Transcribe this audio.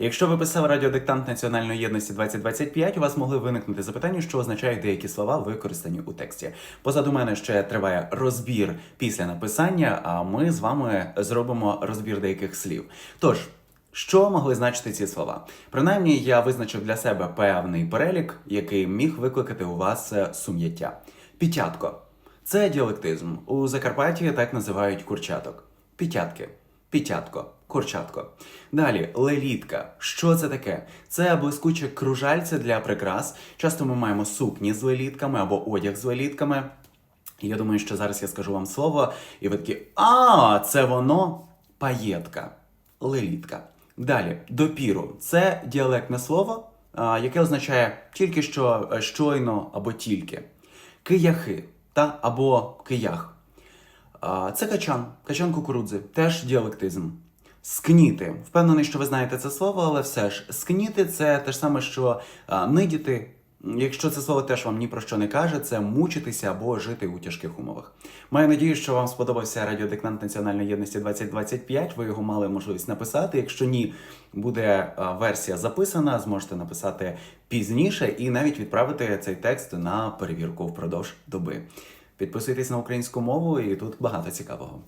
Якщо ви писав радіодиктант Національної єдності 2025, у вас могли виникнути запитання, що означають деякі слова, використані у тексті. Позаду мене ще триває розбір після написання, а ми з вами зробимо розбір деяких слів. Тож. Що могли значити ці слова? Принаймні, я визначив для себе певний перелік, який міг викликати у вас е, сум'яття. Пітятко це діалектизм. У Закарпатті так називають курчаток. Пітятки, пітятко, курчатко. Далі лелітка. Що це таке? Це блискуче кружальце для прикрас. Часто ми маємо сукні з лелітками або одяг з лелітками. Я думаю, що зараз я скажу вам слово, і ви такі, а, це воно паєтка, лелітка. Далі, допіру. Це діалектне слово, яке означає тільки що е, щойно або тільки. Кияхи та або киях. Це качан, качан кукурудзи, теж діалектизм. Скніти. Впевнений, що ви знаєте це слово, але все ж скніти це те ж саме, що а, нидіти. Якщо це слово теж вам ні про що не каже, це мучитися або жити у тяжких умовах. Маю надію, що вам сподобався радіодиктант Національної єдності 2025. Ви його мали можливість написати. Якщо ні, буде версія записана, зможете написати пізніше і навіть відправити цей текст на перевірку впродовж доби. Підписуйтесь на українську мову, і тут багато цікавого.